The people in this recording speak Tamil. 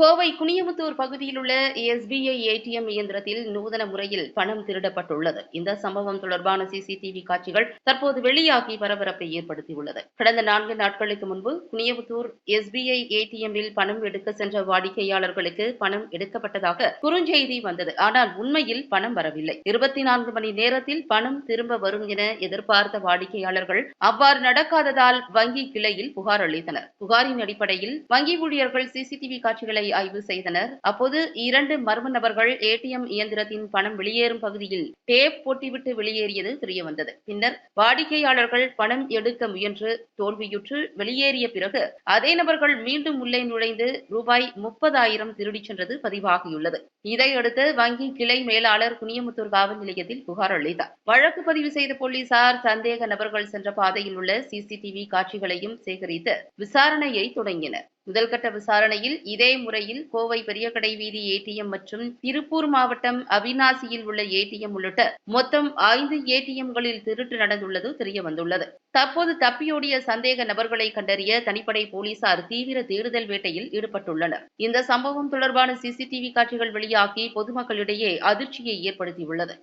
கோவை குனியமுத்தூர் பகுதியில் உள்ள எஸ்பிஐ ஏடிஎம் இயந்திரத்தில் நூதன முறையில் பணம் திருடப்பட்டுள்ளது. இந்த சம்பவம் தொடர்பான சிசிடிவி காட்சிகள் தற்போது வெளியாகி பரபரப்பை ஏற்படுத்தியுள்ளது. கடந்த நான்கு நாட்களுக்கு முன்பு குனியமுத்தூர் எஸ்பிஐ ஏடிஎம்மில் பணம் எடுக்க சென்ற வாடிக்கையாளர்களுக்கு பணம் எடுக்கப்பட்டதாக குறுஞ்செய்தி வந்தது. ஆனால் உண்மையில் பணம் வரவில்லை. இருபத்தி நான்கு மணி நேரத்தில் பணம் திரும்ப வரும் என எதிர்பார்த்த வாடிக்கையாளர்கள் அவ்வாறு நடக்காததால் வங்கி கிளையில் புகார் அளித்தனர். புகாரின் அடிப்படையில் வங்கி ஊழியர்கள் சிசிடிவி காட்சிகளை ஆய்வு செய்தனர். அப்போது இரண்டு மர்ம நபர்கள் ஏடிஎம் இயந்திரத்தின் பணம் வெளியேறும் பகுதியில் டேப் போட்டிவிட்டு வெளியேறியது தெரியவந்தது. பின்னர் வாடிக்கையாளர்கள் பணம் எடுக்க முயன்று தோல்வியுற்று வெளியேறிய பிறகு அதே நபர்கள் மீண்டும் உள்ளே நுழைந்து ரூபாய் முப்பதாயிரம் திருடிச் சென்றது பதிவாகியுள்ளது. இதையடுத்து வங்கி கிளை மேலாளர் குனியமுத்தூர் காவல் நிலையத்தில் புகார் அளித்தார். வழக்கு பதிவு செய்த போலீசார் சந்தேக நபர்கள் சென்ற பாதையில் உள்ள சிசிடிவி காட்சிகளையும் சேகரித்து விசாரணையை தொடங்கினர். முதல்கட்ட விசாரணையில் இதே முறையில் கோவை பெரியகடை வீதி ஏடிஎம் மற்றும் திருப்பூர் மாவட்டம் அவினாசியில் உள்ள ஏடிஎம் உள்ளிட்ட மொத்தம் ஐந்து ஏடிஎம்களில் திருட்டு நடந்துள்ளது தெரியவந்துள்ளது தற்போது தப்பியோடிய சந்தேக நபர்களை கண்டறிய தனிப்படை போலீசார் தீவிர தேடுதல் வேட்டையில் ஈடுபட்டுள்ளனர். இந்த சம்பவம் தொடர்பான சிசிடிவி காட்சிகள் வெளியாகி பொதுமக்களிடையே அதிர்ச்சியை ஏற்படுத்தியுள்ளது.